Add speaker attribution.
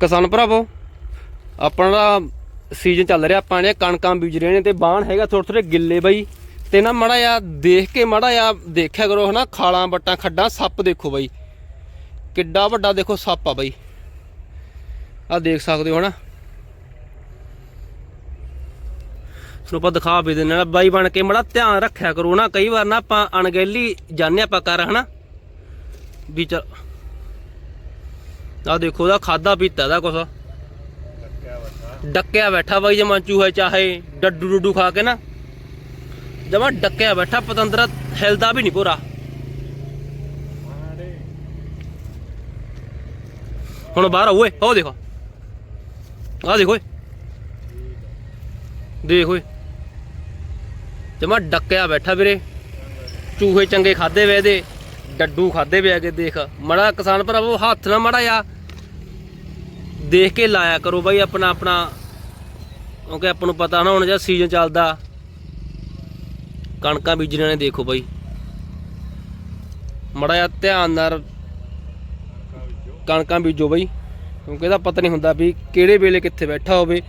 Speaker 1: ਕਿਸਾਨ ਭਰਾਵੋ, ਆਪਣਾ ਸੀਜ਼ਨ ਚੱਲ ਰਿਹਾ, ਆਪਾਂ ਨੇ ਕਣਕਾਂ ਬੀਜ ਰਹੇ ਨੇ ਤੇ ਬਾਣ ਹੈਗਾ ਥੋੜੇ ਥੋੜੇ ਗਿੱਲੇ ਬਾਈ। ਤੇ ਨਾ ਮੜਾ ਆ ਦੇਖ ਕੇ ਮੜਾ ਆ ਦੇਖਿਆ ਕਰੋ ਹਨਾ, ਖਾਲਾਂ ਬੱਟਾਂ ਖੱਡਾਂ, ਸੱਪ ਦੇਖੋ ਬਾਈ। ਕਿੱਡਾ ਵੱਡਾ ਦੇਖੋ ਸੱਪ ਆ ਬਾਈ। ਆ ਦੇਖ ਸਕਦੇ ਹੋ ਹਨਾ। ਤੁਹਾਨੂੰ ਆਪਾਂ ਦਿਖਾ ਵੀ ਦਿੰਦੇ ਨਾ ਬਾਈ ਬਣ ਕੇ ਮੜਾ ਧਿਆਨ ਰੱਖਿਆ ਕਰੋ ਨਾ, ਕਈ ਵਾਰ ਨਾ ਆਪਾਂ ਅਣਗਹਿਲੀ ਜਾਣਿਆ ਆਪਾਂ ਕਰ ਹਨਾ। ਵੀ ਚਲ ਆ ਦੇਖੋ, ਉਹਦਾ ਖਾਦਾ ਪੀਤਾ ਦਾ ਕੁਛ। ਡੱਕਿਆ ਬੈਠਾ ਬਾਈ ਜਮਾ ਚੂਹੇ ਚਾਹੇ, ਡੱਡੂ ਡੁੱਡੂ ਖਾ ਕੇ ਨਾ। ਜਮਾ ਡੱਕਿਆ ਬੈਠਾ, ਪਤੰਦਰਾ ਹਿਲਦਾ ਵੀ ਨਹੀਂ ਪੂਰਾ। ਹੁਣ ਬਾਹਰ ਆ ਉਹ ਦੇਖੋ। ਆ ਦੇਖੋ ਓਏ। ਦੇਖ ਓਏ। ਜਮਾ ਡੱਕਿਆ ਬੈਠਾ ਵੀਰੇ। ਚੂਹੇ ਚੰਗੇ ਖਾਦੇ ਵੇ ਇਹਦੇ, ਡੱਡੂ ਖਾਦੇ ਵੇ ਆਗੇ ਦੇਖ। ਮੜਾ ਕਿਸਾਨ ਭਰਾਵੋ, ਹੱਥ ਨਾ ਮੜਾ ਆ ਦੇਖ ਕੇ ਲਾਇਆ ਕਰੋ ਬਾਈ ਆਪਣਾ ਆਪਣਾ। ਕਿਉਂਕਿ ਆਪਾਂ ਨੂੰ ਪਤਾ ਨਾ ਹੁਣ ਜਿਹੜਾ ਸੀਜ਼ਨ ਚੱਲਦਾ। ਕਣਕਾਂ ਬੀਜਣੀਆਂ ਨੇ ਦੇਖੋ ਬਾਈ। ਮੜਾ ਜਿਹਾ ਧਿਆਨ ਨਾਲ ਕਣਕਾਂ ਬੀਜੋ ਬਾਈ। ਕਿਉਂਕਿ ਇਹਦਾ ਪਤਾ ਨਹੀਂ ਹੁੰਦਾ ਵੀ ਕਿਹੜੇ ਵੇਲੇ ਕਿੱਥੇ ਬੈਠਾ ਹੋਵੇ।